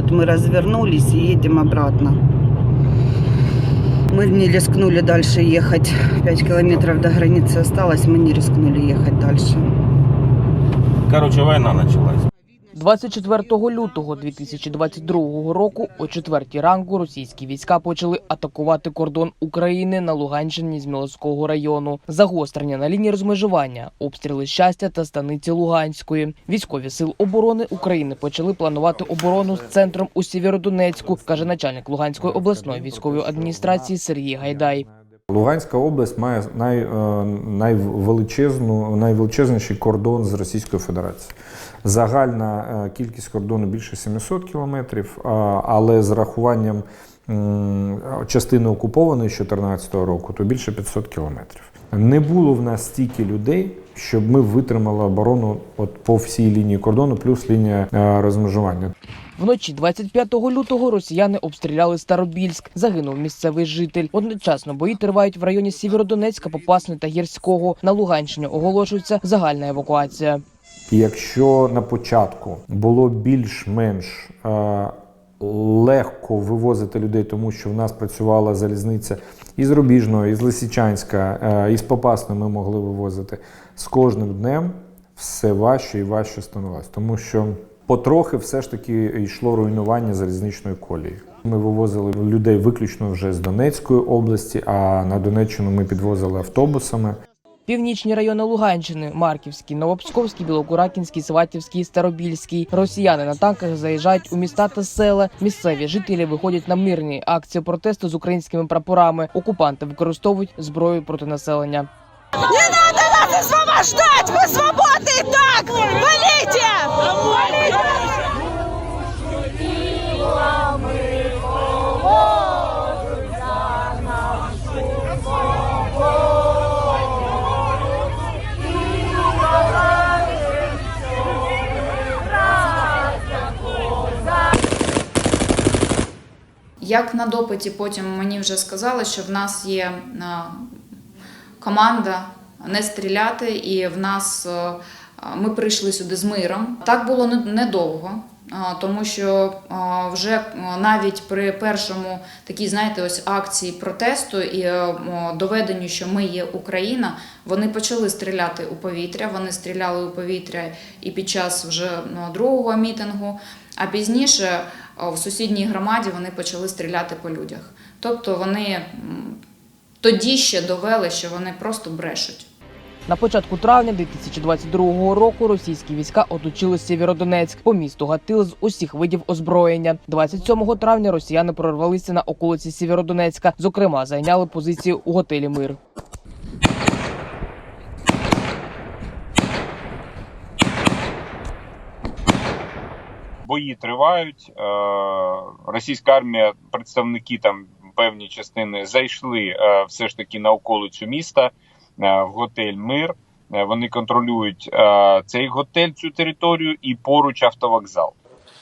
вот мы развернулись и едем обратно. Мы не рискнули дальше ехать. 5 километров до границы осталось, мы не рискнули ехать дальше. Короче, война началась. 24 лютого 2022 року о 4 ранку російські війська почали атакувати кордон України на Луганщині з Мілоського району. Загострення на лінії розмежування, обстріли щастя та станиці Луганської. Військові сил оборони України почали планувати оборону з центром у Сєвєродонецьку, каже начальник Луганської обласної військової адміністрації Сергій Гайдай. Луганська область має най, е, найвеличезну, найвеличезніший кордон з Російською Федерацією. Загальна е, кількість кордону більше 700 кілометрів, але з рахуванням частини окупованої з 2014 року, то більше 500 кілометрів. Не було в нас стільки людей, щоб ми витримали оборону от по всій лінії кордону, плюс лінія е, розмежування. Вночі 25 лютого росіяни обстріляли Старобільськ. Загинув місцевий житель. Одночасно бої тривають в районі Сєвєродонецька, Попасни та Гірського. На Луганщині оголошується загальна евакуація. Якщо на початку було більш-менш е, легко вивозити людей, тому що в нас працювала залізниця із Рубіжного, із Лисичанська, е, із Попасної ми могли вивозити, з кожним днем все важче і важче становилось, тому що потрохи все ж таки йшло руйнування залізничної колії. Ми вивозили людей виключно вже з Донецької області, а на Донеччину ми підвозили автобусами. Північні райони Луганщини: Марківський, Новопсковський, Білокуракінський, Сватівський, Старобільський. Росіяни на танках заїжджають у міста та села. Місцеві жителі виходять на мирні акції протесту з українськими прапорами. Окупанти використовують зброю проти населення. Не освобождать! Мы свободны и так! Валите! Як на допиті потім мені вже сказали, що в нас є команда не стріляти, і в нас е, ми прийшли сюди з миром. Так було недовго, тому що вже е, навіть при першому такій, знаєте, ось акції протесту і е, доведенню, що ми є Україна, вони почали стріляти у повітря. Вони стріляли у повітря і під час вже другого мітингу. А пізніше в сусідній громаді вони почали стріляти по людях. Тобто вони тоді ще довели, що вони просто брешуть. На початку травня 2022 року російські війська оточили Сєвєродонецьк. По місту гатили з усіх видів озброєння. 27 травня росіяни прорвалися на околиці Сєвєродонецька. Зокрема, зайняли позиції у готелі Мир. Бої тривають. Е, Російська армія, представники там певні частини зайшли е, все ж таки на околицю міста в готель Мир. Е, Вони контролюють е, цей готель, цю територію і поруч автовокзал.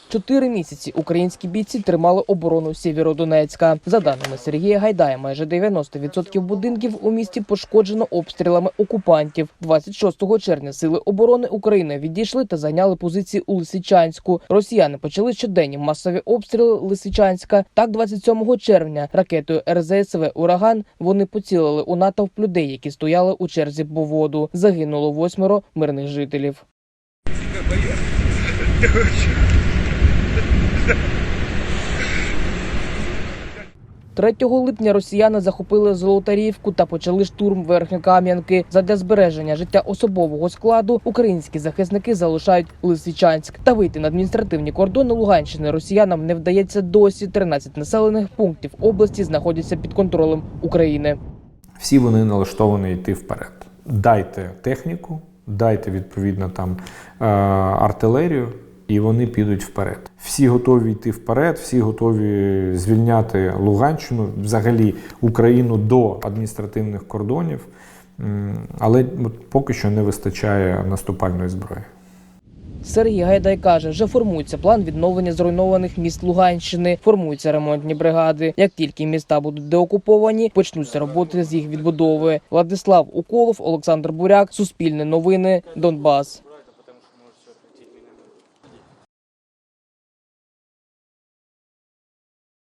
Чотири місяці українські бійці тримали оборону Сєвєродонецька. За даними Сергія Гайдая, майже 90% будинків у місті пошкоджено обстрілами окупантів. 26 червня сили оборони України відійшли та зайняли позиції у Лисичанську. Росіяни почали щоденні масові обстріли Лисичанська. Так, 27 червня ракетою РЗСВ Ураган вони поцілили у натовп людей, які стояли у черзі по воду. Загинуло восьмеро мирних жителів. 3 липня росіяни захопили Золотарівку та почали штурм Верхньокам'янки. Задля збереження життя особового складу українські захисники залишають Лисичанськ. Та вийти на адміністративні кордони Луганщини росіянам не вдається досі. 13 населених пунктів області знаходяться під контролем України. всі вони налаштовані йти вперед. Дайте техніку, дайте відповідно там е, артилерію, і вони підуть вперед. Всі готові йти вперед, всі готові звільняти Луганщину, взагалі Україну до адміністративних кордонів, але поки що не вистачає наступальної зброї. Сергій Гайдай каже, вже формується план відновлення зруйнованих міст Луганщини. Формуються ремонтні бригади. Як тільки міста будуть деокуповані, почнуться роботи з їх відбудови. Владислав Уколов, Олександр Буряк, Суспільне новини, Донбас.